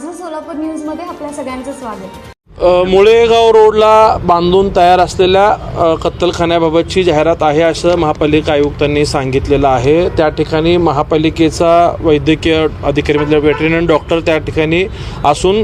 माझं सोलापूर न्यूजमध्ये आपल्या सगळ्यांचं स्वागत. मुळेगाव रोडला बांधून तयार असलेल्या कत्तलखान्याबाबतची जाहिरात आहे असं महापालिका आयुक्तांनी सांगितलेलं आहे. त्या ठिकाणी महापालिकेचा वैद्यकीय अधिकारी म्हणजे वेटरिनरी डॉक्टर त्या ठिकाणी असून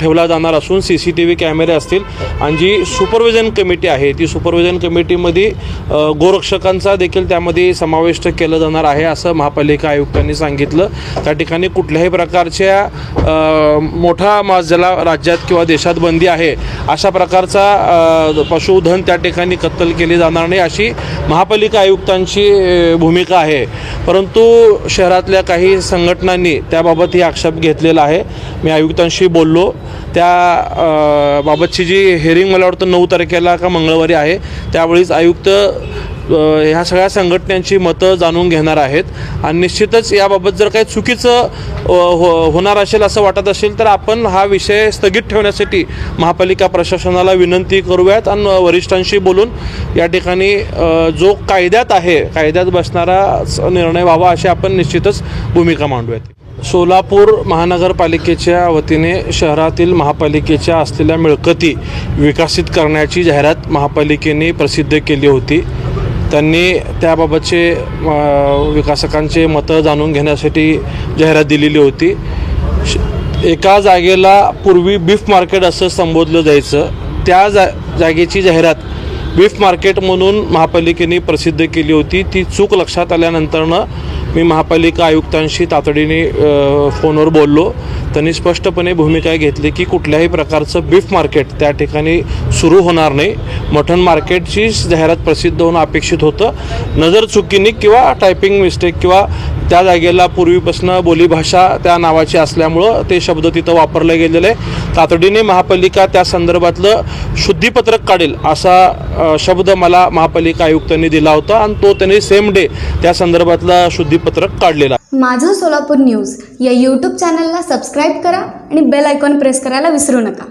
ठेवला जाणार असून सी सी टी व्ही कॅमेरे असतील. आणि जी सुपरविजन कमिटी आहे ती सुपरविजन कमिटीमध्ये गोरक्षकांचा देखील त्यामध्ये समाविष्ट केलं जाणार आहे असं महापालिका आयुक्तांनी सांगितलं. त्या ठिकाणी कुठल्याही प्रकारच्या मोठा मास ज्याला राज्यात किंवा देशात बंदी आहे. अशा प्रकारचा पशुधन त्या ठिकाणी कत्तल केली जाणार नाही अशी महापालिका आयुक्तांची भूमिका आहे. परंतु शहरातल्या काही संघटनांनी त्याबाबत ही आक्षेप घेतलेला आहे. मी आयुक्तांशी बोललो. त्या बाबतची जी हेअरिंग मला वाटतं नऊ तारखेला का मंगळवारी आहे त्यावेळीच आयुक्त ह्या सगळ्या संघटनांची मतं जाणून घेणार आहेत. आणि निश्चितच याबाबत जर काही चुकीचं हो होणार असेल असं वाटत असेल तर आपण हा विषय स्थगित ठेवण्यासाठी महापालिका प्रशासनाला विनंती करूयात आणि वरिष्ठांशी बोलून या ठिकाणी जो कायद्यात आहे कायद्यात बसणारा निर्णय व्हावा अशी आपण निश्चितच भूमिका मांडूयात. सोलापूर महानगरपालिकेच्या वतीने शहरातील महापालिकेच्या असलेल्या मिळकती विकसित करण्याची जाहिरात महापालिकेने प्रसिद्ध केली होती. त्यांनी त्याबाबतचे विकासकांचे मतं जाणून घेण्यासाठी जाहिरात दिलेली होती. श- एका जागेला पूर्वी बीफ मार्केट असं संबोधलं जायचं. त्या जा जागेची जाहिरात बीफ मार्केट म्हणून महापालिकेने प्रसिद्ध केली होती. ती चूक लक्षात आल्यानंतरनं मी महापालिका आयुक्तांशी तातडीने फोनवर बोललो. त्यांनी स्पष्टपणे भूमिका घेतली की कुठल्याही प्रकारचं बीफ मार्केट त्या ठिकाणी सुरू होणार नाही. मटण मार्केटची जाहिरात प्रसिद्ध होणं अपेक्षित होतं. नजर चुकीने किंवा टायपिंग मिस्टेक किंवा त्या जागेला पूर्वीपासून बोलीभाषा त्या नावाची असल्यामुळं ते शब्द तिथं वापरले गेलेले. तातडीने महापालिका त्या संदर्भातलं शुद्धीपत्रक काढेल असा शब्द मला महापालिका आयुक्तांनी दिला होता आणि तो त्यांनी सेम डे त्या संदर्भातला शुद्धीपत्रक काढलेला. माझं सोलापूर न्यूज या यूट्यूब चॅनलला सबस्क्राईब करा आणि बेल आयकॉन प्रेस करायला विसरू नका.